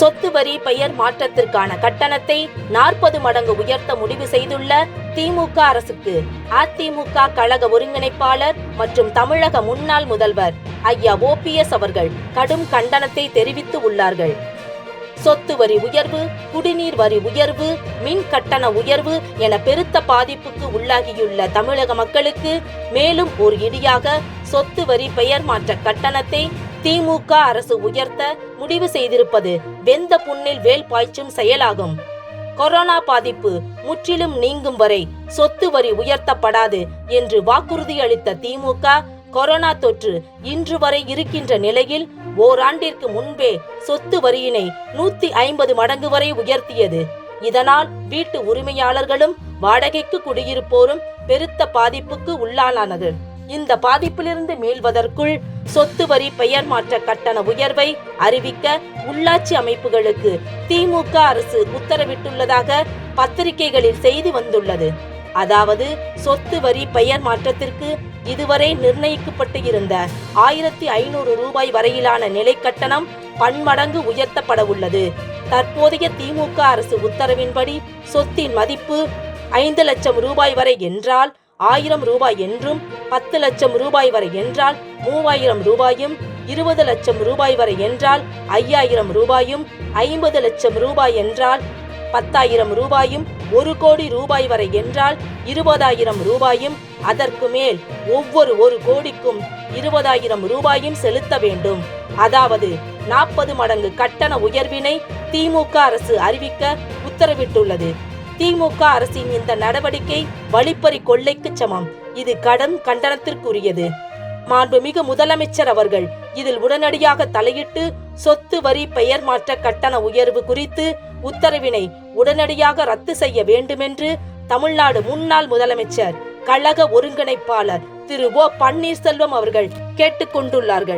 சொத்து வரி பெயர் மாற்றத்திற்கான கட்டணத்தை நாற்பது மடங்கு உயர்த்த முடிவு செய்துள்ள திமுக அரசுக்கு அதிமுக கழக ஒருங்கிணைப்பாளர் மற்றும் தமிழக முன்னாள் முதல்வர் ஐயா ஓபிஎஸ் அவர்கள் கடும் கண்டனத்தை தெரிவித்து உள்ளார்கள். சொத்து வரி உயர்வு குடிநீர் வரி உயர்வு மின் கட்டண உயர்வு என பெருத்த பாதிப்புக்கு உள்ளாகியுள்ள தமிழக மக்களுக்கு மேலும் ஒரு இடியாக சொத்து வரி பெயர் மாற்ற கட்டணத்தை திமுக அரசு உயர்த்த முடிவு செய்திருப்பது வெந்த புண்ணில் வேல் பாய்ச்சும் செயலாகும். கொரோனா பாதிப்பு முற்றிலும் நீங்கும் வரை சொத்து வரி உயர்த்தப்படாது என்று வாக்குறுதி அளித்த திமுக கொரோனா தொற்று இன்று வரை இருக்கின்ற நிலையில் ஓராண்டிற்கு முன்பே சொத்து வரியினை நூத்தி ஐம்பது மடங்கு வரை உயர்த்தியது. இதனால் வீட்டு உரிமையாளர்களும் வாடகைக்கு குடியிருப்போரும் பெருத்த பாதிப்புக்கு உள்ளானானது இந்த பாதிப்பிலிருந்து மீள்வதற்குள் சொத்து வரி பெயர் மாற்ற கட்டண உயர்வை அறிவிக்க உள்ளாட்சி அமைப்புகளுக்கு திமுக அரசு உத்தரவிட்டுள்ளதாக பத்திரிகைகளில் செய்தி வந்துள்ளது. அதாவது சொத்து வரி பெயர் மாற்றத்திற்கு இதுவரை நிர்ணயிக்கப்பட்டு இருந்த ஆயிரத்தி ஐநூறு ரூபாய் வரையிலான நிலை கட்டணம் பன்மடங்கு உயர்த்தப்பட உள்ளது. தற்போதைய திமுக அரசு உத்தரவின்படி சொத்தின் மதிப்பு ஐந்து லட்சம் ரூபாய் வரை என்றால் ஆயிரம் ரூபாய் என்றும் பத்து லட்சம் ரூபாய் வரை என்றால் மூவாயிரம் ரூபாயும் இருபது லட்சம் ரூபாய் வரை என்றால் ஐயாயிரம் ரூபாயும் ஐம்பது லட்சம் ரூபாய் என்றால் பத்தாயிரம் ரூபாயும் ஒரு கோடி ரூபாய் வரை என்றால் இருபதாயிரம் ரூபாயும் அதற்கு மேல் ஒவ்வொரு ஒரு கோடிக்கும் இருபதாயிரம் ரூபாயும் செலுத்த வேண்டும். அதாவது நாற்பது மடங்கு கட்டண உயர்வினை திமுக அரசு அறிவிக்க உத்தரவிட்டுள்ளது. திமுக அரசின் இந்த நடவடிக்கை வழிப்பறி கொள்ளைக்கு சமம். இது கடும் கண்டனத்திற்குரியது. மாண்புமிகு முதலமைச்சர் அவர்கள் இதில் உடனடியாக தலையிட்டு சொத்து வரி பெயர் மாற்ற கட்டண உயர்வு குறித்து உத்தரவினை உடனடியாக ரத்து செய்ய வேண்டுமென்று தமிழ்நாடு முன்னாள் முதலமைச்சர் கழக ஒருங்கிணைப்பாளர் திரு ஓ பன்னீர்செல்வம் அவர்கள் கேட்டுக்கொண்டுள்ளார்கள்